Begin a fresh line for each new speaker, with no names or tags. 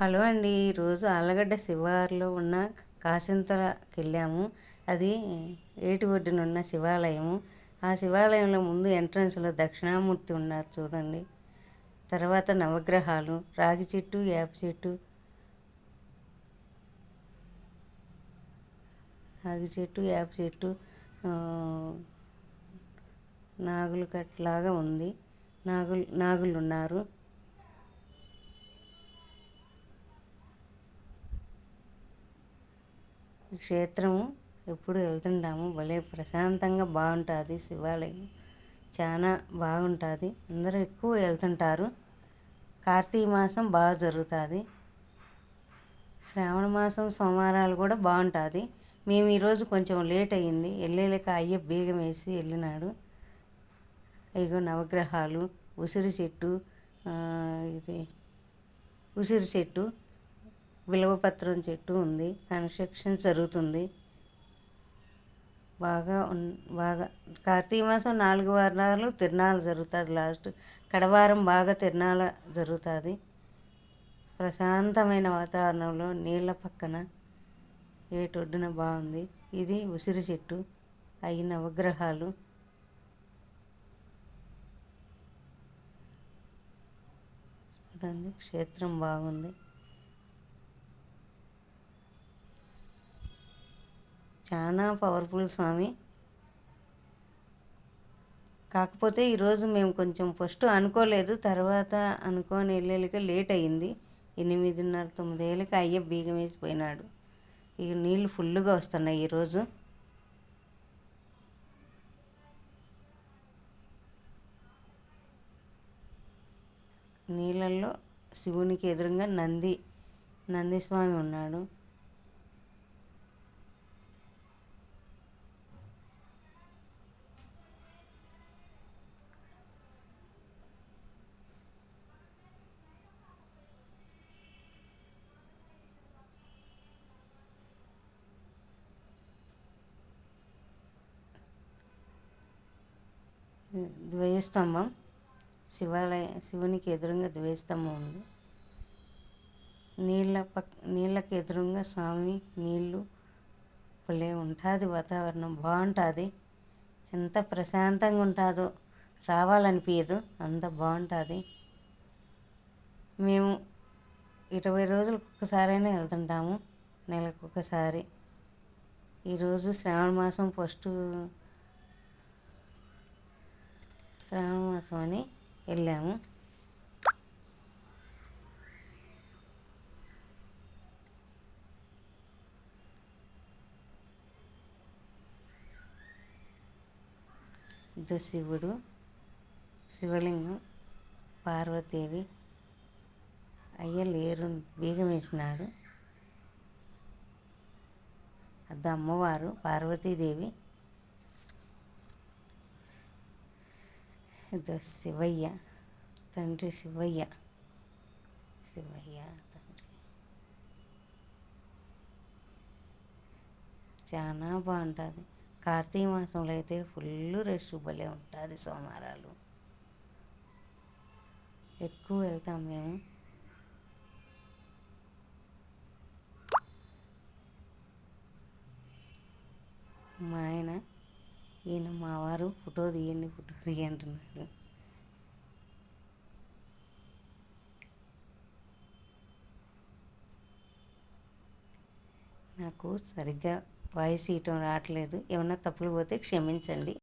Hello అండి ఈరోజు ఆలగడ్డ శివారులో ఉన్న కాసింతలకి వెళ్ళాము అది ఏటి ఒడ్డున ఉన్న శివాలయము. ఆ శివాలయంలో ముందు ఎంట్రన్స్లో దక్షిణామూర్తి ఉన్నారు చూడండి. తర్వాత నవగ్రహాలు రాగి చెట్టు వేప చెట్టు రాగి చెట్టు వేప చెట్టు నాగులు కట్లాగా ఉంది. నాగులు నాగులు ఉన్నారు ఈ క్షేత్రము ఎప్పుడు వెళ్తుంటాము? భలే ప్రశాంతంగా బాగుంటుంది. శివాలయం చాలా బాగుంటుంది. అందరూ ఎక్కువ వెళ్తుంటారు. కార్తీక మాసం బాగా జరుగుతుంది. శ్రావణ మాసం సోమవారాలు కూడా బాగుంటుంది. మేము ఈరోజు కొంచెం లేట్ అయ్యింది. వెళ్ళలేక అయ్య బీగం వేసి వెళ్ళినాడు ఇగో నవగ్రహాలు ఉసిరి చెట్టు ఇది ఉసిరి చెట్టు విలువపత్రం చెట్టు ఉంది. కన్స్ట్రక్షన్ జరుగుతుంది. బాగా ఉన్ బాగా కార్తీక మాసం నాలుగు వారాలు తిరునాళ్ళు జరుగుతుంది. లాస్ట్ కడవారం బాగా తిరునాళ్ళ జరుగుతుంది. ప్రశాంతమైన వాతావరణంలో నీళ్ళ పక్కన ఏటొడ్డున బాగుంది. ఇది ఉసిరి చెట్టు అయి నవగ్రహాలు. చూడండి క్షేత్రం బాగుంది. చాలా పవర్ఫుల్ స్వామి. కాకపోతే ఈరోజు మేము కొంచెం ఫస్ట్ అనుకోలేదు తర్వాత అనుకోని వెళ్ళేళ్ళకి లేట్ అయ్యింది. ఎనిమిదిన్నర తొమ్మిదేళ్ళకి అయ్య బీగం వేసిపోయినాడు. ఇక నీళ్ళు ఫుల్గా వస్తున్నాయి ఈరోజు. నీళ్ళల్లో శివునికి ఎదురుగా నంది నందీస్వామి ఉన్నాడు. ద్వయస్తంభం. శివాలయ శివునికి ఎదురుగా ద్వయస్తంభం ఉంది. నీళ్ళ పక్ నీళ్ళకి ఎదురుగా స్వామి నీళ్ళు భలే ఉంటుంది వాతావరణం. బాగుంటుంది. ఎంత ప్రశాంతంగా ఉంటుందో రావాలనిపించదు అంత బాగుంటుంది. మేము ఇరవై రోజులకు ఒక్కసారైనా వెళ్తుంటాము నెలకు ఒకసారి ఈరోజు శ్రావణ మాసం ఫస్ట్ శ్రావణ మాసం అని వెళ్ళాము. ఇది శివుడు శివలింగం పార్వతీదేవి అయ్య లేరు బీగం వేసినాడు. అద్ద అమ్మవారు పార్వతీదేవి. ఇదో శివయ్య తండ్రి శివయ్య. శివయ్య తండ్రి. చాలా బాగుంటుంది. కార్తీక మాసంలో అయితే ఫుల్ రష్ భలే ఉంటుంది సోమవారాలు. ఎక్కువ వెళ్తాం మేము. ఈయన మా వారు ఫోటో తీయండి ఫోటో తీయండి అంటున్నాడు. నాకు సరిగ్గా వాయిస్ ఇవ్వటం రావట్లేదు. ఏమన్నా తప్పులు పోతే క్షమించండి.